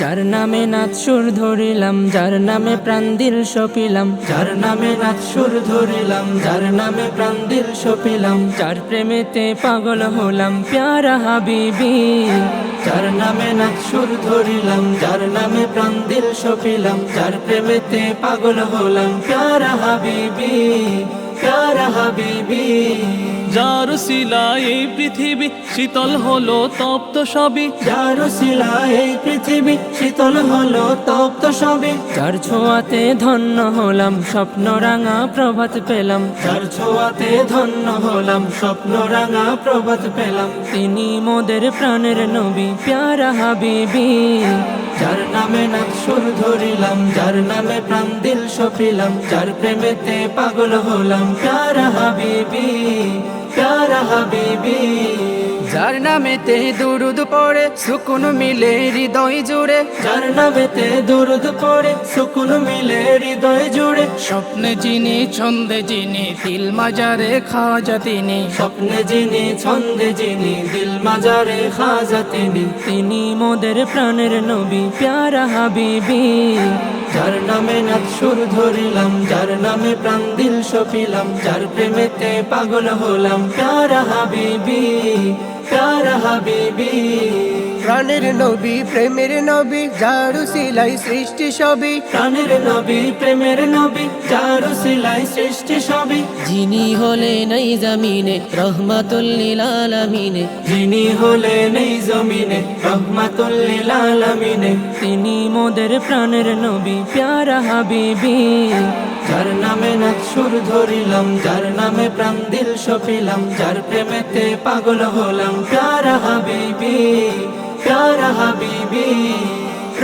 যার নামে নাচ সুর ধরিলাম, যার নামে প্রাণ দিল সপিলাম, যার নামে নাচ সুর ধরিলাম, যার নামে প্রাণ দিল সপিলাম, যার প্রেমেতে পাগল হলাম, প্যারা হাবিবি। যার নামে নাচ সুর ধরিলাম, যার নামে প্রাণ দিল সপিলাম, যার প্রেমেতে পাগল হলাম, প্যারা হাবিবি। যার শিলায় এই পৃথিবী শীতল হলো তপ্ত সবই। যার শিলায় এই পৃথিবী শীতল হলো তপ্ত সবে যার ছোঁয়াতে ধন্য হলাম স্বপ্ন রাঙা প্রভাত পেলাম। যার ছোঁয়াতে ধন্য হলাম স্বপ্ন রাঙা প্রভাত পেলাম। তিনি মোদের প্রাণের নবী প্যারা হাবিবি। সুর ধরিলাম, যার নামে প্রাণ দিল সপিলাম, যার প্রেমেতে পাগল হলাম। প্যারা হাবিবি প্যারা হাবিবি। যার নামেতে দুরুদ পড়ে, সুকুন মিলে হৃদয় জুড়ে। যার নামেতে দুরুদ পড়ে, সুকুন মিলে হৃদয় জুড়ে। স্বপ্নে যিনি, ছন্দে যিনি তিল মাজারে খাজা তিনি। স্বপ্নে যিনি, ছন্দে যিনি, দিল মাজারে খাজা তিনি। তিনি মোদের প্রাণের নবী, প্যারা হাবিবি। যার নামে নাচ সুর ধরিলাম, যার নামে প্রাণ দিল সপিলাম, যার প্রেমেতে পাগল হলাম, প্যারা হাবিবি। প্যারা হাবিবি প্রাণের নবী প্রেমের নবী ঝাড়ু সিলাই সৃষ্টি সবই। প্রাণের নবী প্রেমের নবী যার সিলাই সৃষ্টি সবই। যিনি হলেন এই জামিনে রহমাতুল্লিল আলামিনে। যিনি হলেন এই জমিনে রহমাতুল্লিল আলামিনে। তিনি মোদের প্রাণের নবী প্যারা হাবিবি। যার নামে নাচ সুর ধরিলাম, যার নামে প্রাণ দিল সপিলাম, যার প্রেমেতে পাগল হলাম। প্যারা হাবিবি প্যারা হাবিবি।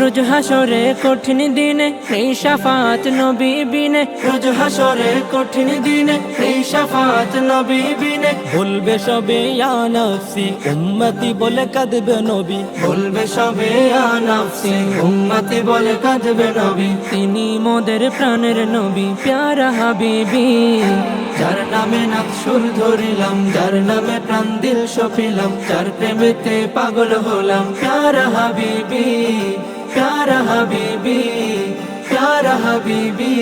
রোজ হাসরে কঠিন দিনে, এই সাফাত নবী বিনে। রোজ হাসরে কঠিন দিনে, এই সাফাত নবী বিনে। বলবে সবে ইয়া নফসি, উম্মতি বলে কাঁদবে নবী। বলবে সবে আনাফসি উম্মতি বলে কাঁদবে নবী। তিনি মোদের প্রাণের নবী, প্যারা হাবিবি। যার নামে সুর ধরিলাম, যার নামে প্রাণ দিল সপিলাম যার প্রেমেতে পাগল হলাম, প্যারা হাবিবি। প্যারা হাবিবি কারা হাবিবি